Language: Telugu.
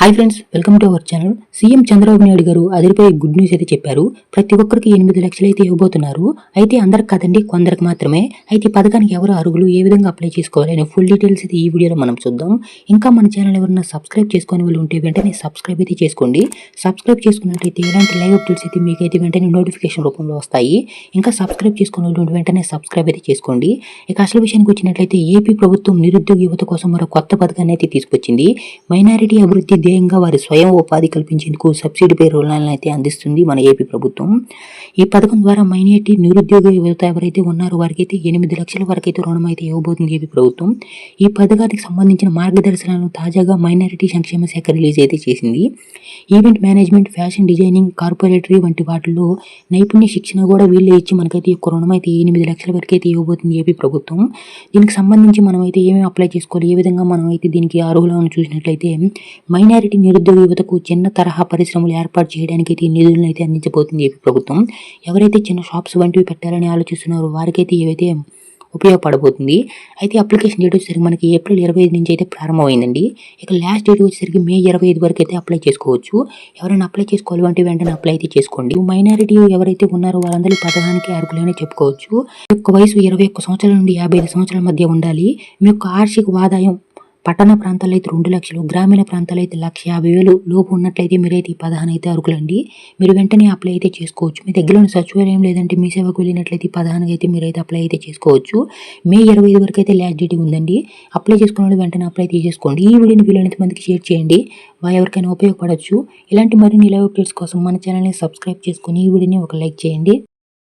Hi friends welcome to our channel CM Chandrababu Naidu garu అదిరిపోయే గుడ్ న్యూస్ అయితే చెప్పారు. ప్రతి ఒక్కరికి ఎనిమిది లక్షలు అయితే ఇవ్వబోతున్నారు. అయితే అందరికి కాదండి కొందరికి మాత్రమే. అయితే ఈ పథకానికి ఎవరు అరుగులు ఏ విధంగా అప్లై చేసుకోవాలి అనే ఫుల్ డీటెయిల్స్ అయితే ఈ వీడియోలో మనం చూద్దాం. ఇంకా మన ఛానల్ ఎవరైనా సబ్స్క్రైబ్ చేసుకునే వాళ్ళు ఉంటే వెంటనే సబ్స్క్రైబ్ అయితే చేసుకోండి. సబ్స్క్రైబ్ చేసుకున్నట్లయితే ఎలాంటి లైవ్ అప్డేట్స్ అయితే మీకు అయితే వెంటనే నోటిఫికేషన్ రూపంలో వస్తాయి. ఇంకా సబ్స్క్రైబ్ చేసుకునే వాళ్ళు వెంటనే సబ్స్క్రైబ్ అయితే చేసుకోండి. ఇక అసలు విషయానికి వచ్చినట్లయితే ఏపీ ప్రభుత్వం నిరుద్యోగ యువత కోసం మరో కొత్త పథకాన్ని అయితే తీసుకొచ్చింది. మైనారిటీ అభివృద్ధి ధ్యేయంగా వారి స్వయం ఉపాధి కల్పించేందుకు సబ్సిడీపై రుణాలను అయితే అందిస్తుంది మన ఏపీ ప్రభుత్వం. ఈ పథకం ద్వారా మైనారిటీ నిరుద్యోగ యువత ఎవరైతే ఉన్నారో వారికి అయితే ఎనిమిది లక్షల వరకు అయితే రుణం అయితే ఇవ్వబోతుంది ఏపీ ప్రభుత్వం. ఈ పథకానికి సంబంధించిన మార్గదర్శనాలను తాజాగా మైనారిటీ సంక్షేమ శాఖ రిలీజ్ అయితే చేసింది. ఈవెంట్ మేనేజ్మెంట్ ఫ్యాషన్ డిజైనింగ్ కార్పొరేటరీ వంటి వాటిల్లో నైపుణ్య శిక్షణ కూడా వీళ్ళే ఇచ్చి మనకైతే ఈ యొక్క రుణం అయితే ఎనిమిది లక్షల వరకు అయితే ఇవ్వబోతుంది ఏపీ ప్రభుత్వం. దీనికి సంబంధించి మనం అయితే ఏమేమి అప్లై చేసుకోవాలి? ఏ విధంగా మనం అయితే దీనికి అర్హులను చూసినట్లయితే మైనారిటీ నిరుద్యోగ యువతకు చిన్న తరహా పరిశ్రమలు ఏర్పాటు చేయడానికి అయితే ఈ నిధులను అయితే అందించబోతుంది ఏపీ ప్రభుత్వం. ఎవరైతే చిన్న షాప్స్ వంటివి పెట్టాలని ఆలోచిస్తున్నారో వారికైతే ఏవైతే ఉపయోగపడబోతుంది. అయితే అప్లికేషన్ డేట్ వచ్చేసరికి మనకి ఏప్రిల్ ఇరవై ఐదు నుంచి అయితే ప్రారంభమైందండి. ఇక లాస్ట్ డేట్ వచ్చేసరికి మే ఇరవై ఐదు వరకు అయితే అప్లై చేసుకోవచ్చు. ఎవరైనా అప్లై చేసుకోవాలి అంటే వెంటనే అప్లై అయితే చేసుకోండి. మైనారిటీ ఎవరైతే ఉన్నారో వాళ్ళందరూ పథకానికి అర్హులైన చెప్పుకోవచ్చు. యొక్క వయసు ఇరవై ఒక్క సంవత్సరాల నుండి యాభై ఐదు సంవత్సరాల మధ్య ఉండాలి. మీ యొక్క ఆర్థిక ఆదాయం పట్టణ ప్రాంతాల్లో అయితే రెండు లక్షలు గ్రామీణ ప్రాంతాల్లో అయితే లక్ష యాభై వేలు లోపు ఉన్నట్లయితే మీరైతే ఈ పదహాను అయితే అర్హులండి మీరు వెంటనే అప్లై అయితే చేసుకోవచ్చు. మీ దగ్గరలోని సచివాలయం లేదంటే మీ సేవకు వెళ్ళినట్లయితే ఈ మీరు అయితే మీరైతే అప్లై అయితే చేసుకోవచ్చు. మే ఇరవై ఐదు వరకు అయితే లాస్ట్ డేట్ ఉందండి. అప్లై చేసుకున్న వెంటనే అప్లై అయితే చేసుకోండి. ఈ వీడియోని వీలైనంత మందికి షేర్ చేయండి. వా ఎవరికైనా ఉపయోగపడవచ్చు ఇలాంటి మరిన్ని ఇలా అప్డేట్స్ కోసం మన ఛానల్ని సబ్స్క్రైబ్ చేసుకొని ఈ వీడియోని ఒక లైక్ చేయండి.